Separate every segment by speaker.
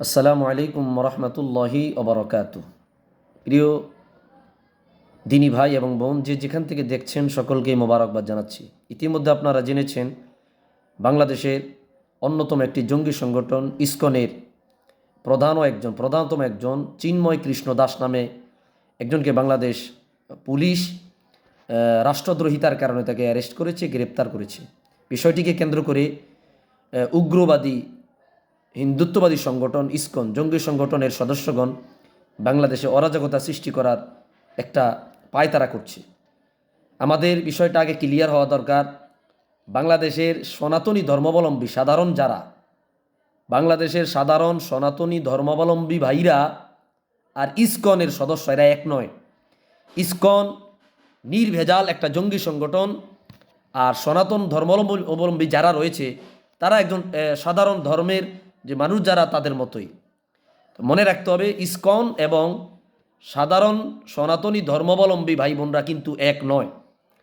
Speaker 1: আসসালামু আলাইকুম রহমতুল্লাহি ওবরকাত প্রিয় দিনী ভাই এবং বোন, যে যেখান থেকে দেখছেন সকলকে মোবারকবাদ জানাচ্ছি। ইতিমধ্যে আপনারা জেনেছেন, বাংলাদেশের অন্যতম একটি জঙ্গি সংগঠন ইসকনের প্রধানও একজন, প্রধানতম একজন চিন্ময় কৃষ্ণ দাস নামে একজনকে বাংলাদেশ পুলিশ রাষ্ট্রদ্রোহিতার কারণে তাকে অ্যারেস্ট করেছে, গ্রেপ্তার করেছে। বিষয়টিকে কেন্দ্র করে উগ্রবাদী হিন্দুত্ববাদী সংগঠন ইসকন, জঙ্গি সংগঠনের সদস্যগণ বাংলাদেশে অরাজকতা সৃষ্টি করার একটা পায়তারা করছে। আমাদের বিষয়টা আগে ক্লিয়ার হওয়া দরকার। বাংলাদেশের সনাতনী ধর্মাবলম্বী সাধারণ যারা, বাংলাদেশের সাধারণ সনাতনী ধর্মাবলম্বী ভাইরা আর ইসকনের সদস্য, এরা এক নয়। ইসকন নির্ভেজাল একটা জঙ্গি সংগঠন আর সনাতন ধর্মাবলম্বী যারা রয়েছে, তারা একজন সাধারণ ধর্মের যে মানুষ যারা তাদের মতোই। মনে রাখতে হবে, ইসকন এবং সাধারণ সনাতনী ধর্মাবলম্বী ভাই বোনরা কিন্তু এক নয়।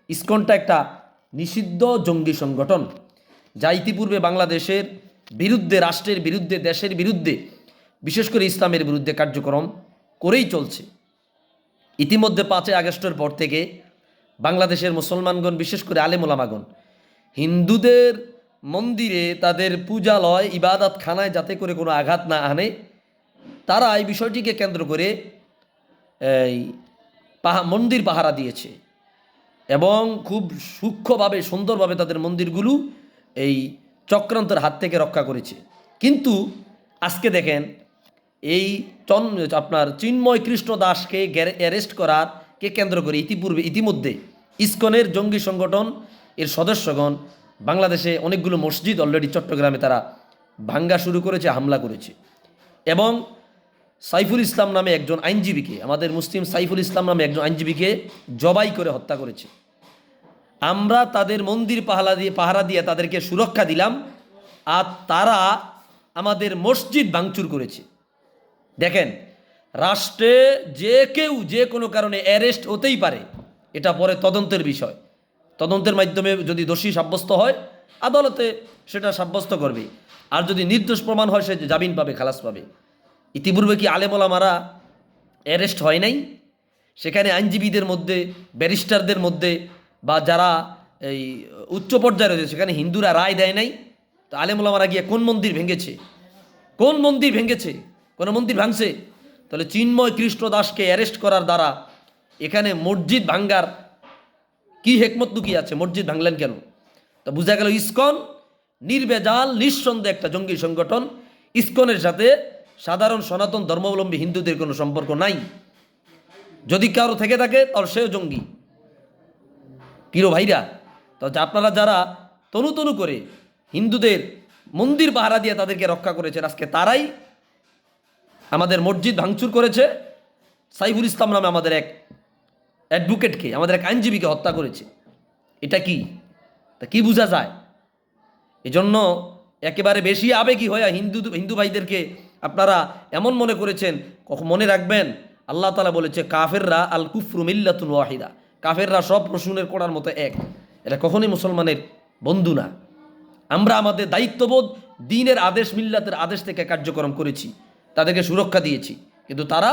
Speaker 1: ইসকনটা একটা নিষিদ্ধ জঙ্গি সংগঠন, যা ইতিপূর্বে বাংলাদেশের বিরুদ্ধে, রাষ্ট্রের বিরুদ্ধে, দেশের বিরুদ্ধে, বিশেষ করে ইসলামের বিরুদ্ধে কার্যক্রম করেই চলছে। ইতিমধ্যে পাঁচই আগস্টের পর থেকে বাংলাদেশের মুসলমানগণ, বিশেষ করে আলেমোলামাগণ, হিন্দুদের মন্দিরে তাদের পূজালয় ইবাদত খানায় যাতে করে কোনো আঘাত না আনে, তারা এই বিষয়টিকে কেন্দ্র করে, এই পাহা, মন্দির পাহারা দিয়েছে এবং খুব সূক্ষ্মভাবে, সুন্দরভাবে তাদের মন্দিরগুলো এই চক্রান্তের হাত থেকে রক্ষা করেছে। কিন্তু আজকে দেখেন, এই চন, আপনার চিন্ময় কৃষ্ণ দাসকে অ্যারেস্ট করার কে কেন্দ্র করে ইতিপূর্বে, ইতিমধ্যে ইসকনের জঙ্গি সংগঠন এর সদস্যগণ বাংলাদেশে অনেকগুলো মসজিদ অলরেডি চট্টগ্রামে তারা ভাঙ্গা শুরু করেছে, হামলা করেছে। এবং সাইফুল ইসলাম নামে একজন আইনজীবীকে, আমাদের মুসলিম সাইফুল ইসলাম নামে একজন আইনজীবীকে জবাই করে হত্যা করেছে। আমরা তাদের মন্দির পাহারা দিয়ে পাহারা দিয়ে তাদেরকে সুরক্ষা দিলাম, আর তারা আমাদের মসজিদ ভাঙচুর করেছে। দেখেন, রাষ্ট্রে যে কেউ যে কোনো কারণে অ্যারেস্ট হতেই পারে, এটা পরে তদন্তের বিষয়। তদন্তের মাধ্যমে যদি দোষী সাব্যস্ত হয়, আদালতে সেটা সাব্যস্ত করবে। আর যদি নির্দোষ প্রমাণ হয়, সে জামিন পাবে, খালাস পাবে। ইতিপূর্বে কি আলেমোলামারা অ্যারেস্ট হয় নাই? সেখানে আইনজীবীদের মধ্যে, ব্যারিস্টারদের মধ্যে, বা যারা এই উচ্চ পর্যায়ে রয়েছে, সেখানে হিন্দুরা রায় দেয় নাই? তো আলেমোলামারা গিয়ে কোন মন্দির ভেঙেছে? কোন মন্দির ভেঙেছে? কোন মন্দির ভাঙছে? তাহলে চিন্ময় কৃষ্ণ দাসকে অ্যারেস্ট করার দ্বারা এখানে মসজিদ ভাঙ্গার কি হেকমত লুকিয়ে আছে? মসজিদ ভাঙলেন কেন? তো বোঝা গেল ইস্কন নির্বেজাল, নিঃসন্দেহে একটা জঙ্গি সংগঠন। ইস্কনের সাথে সাধারণ সনাতন ধর্মাবলম্বী হিন্দুদের কোনো সম্পর্ক নাই। যদি কারও থেকে থাকে, তাহলে সেও জঙ্গি। প্রিয় ভাইরা? তো আপনারা যারা তনু তনু করে হিন্দুদের মন্দির পাহারা দিয়ে তাদেরকে রক্ষা করেছেন, আজকে তারাই আমাদের মসজিদ ভাঙচুর করেছে। সাইফুল ইসলাম নামে আমাদের এক অ্যাডভোকেটকে, আমাদের এক আইনজীবীকে হত্যা করেছে। এটা কি? তা কি বোঝা যায়? এজন্য একেবারে বেশি আবেগী হয়ে হিন্দু হিন্দু ভাইদেরকে আপনারা এমন মনে করেছেন মনে রাখবেন, আল্লাহ তালা বলেছে, কাফেররা আল কুফরু মিল্লাতুন ওয়াহিদা। কাফেররা সব রসুনের কোড়ার মতো এক। এটা কখনই মুসলমানের বন্ধু না। আমরা আমাদের দায়িত্ববোধ, দিনের আদেশ, মিল্লাতের আদেশ থেকে কার্যক্রম করেছি, তাদেরকে সুরক্ষা দিয়েছি। কিন্তু তারা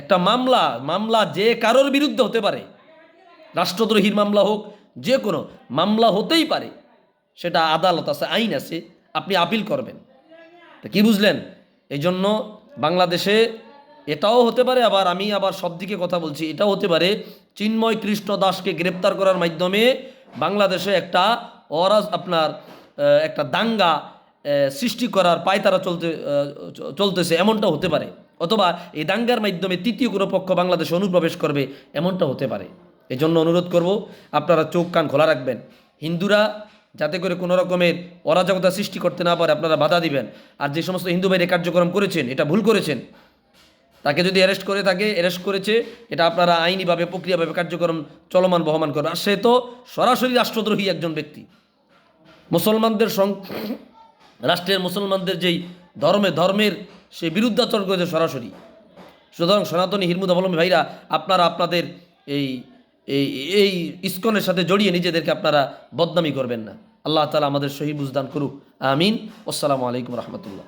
Speaker 1: একটা মামলা মামলা যে কারোর বিরুদ্ধে হতে পারে, রাষ্ট্রদ্রোহীর মামলা হোক, যে কোনো মামলা হতেই পারে, সেটা আদালত আছে, আইন আছে, আপনি আপিল করবেন। তা কি বুঝলেন? এই জন্য বাংলাদেশে এটাও হতে পারে, আবার আমি আবার সব দিকে কথা বলছি, এটাও হতে পারে, চিন্ময় কৃষ্ণ দাসকে গ্রেপ্তার করার মাধ্যমে বাংলাদেশে একটা অরাজ, আপনার একটা দাঙ্গা সৃষ্টি করার পায়তারা চলতে চলতেছে, এমনটা হতে পারে। অথবা এই দাঙ্গার মাধ্যমে তৃতীয় কোনো পক্ষ বাংলাদেশে অনুপ্রবেশ করবে, এমনটা হতে পারে। এই জন্য অনুরোধ করব, আপনারা চোখ কান খোলা রাখবেন। হিন্দুরা যাতে করে কোনো রকমের অরাজকতা সৃষ্টি করতে না পারে, আপনারা বাধা দিবেন। আর যে সমস্ত হিন্দু বাইরে কার্যক্রম করেছেন, এটা ভুল করেছেন। তাকে যদি অ্যারেস্ট করে থাকে অ্যারেস্ট করেছে, এটা আপনারা আইনিভাবে, প্রক্রিয়াভাবে কার্যক্রম চলমান বহমান করবে। আর সে তো সরাসরি রাষ্ট্রদ্রোহী একজন ব্যক্তি। মুসলমানদের সং রাষ্ট্রের মুসলমানদের যেই ধর্মে, ধর্মের সে বিরুদ্ধাচরণ করেছে সরাসরি। সুতরাং সনাতনী হিরমুদ অবলম্বী ভাইরা, আপনারা আপনাদের এই এই এই ইস্কনের সাথে জড়িয়ে নিজেদেরকে আপনারা বদনামি করবেন না। আল্লাহ তালা আমাদের সহি বুঝদান করুক। আমিন। আসসালামু আলাইকুম রহমতুল্লাহ।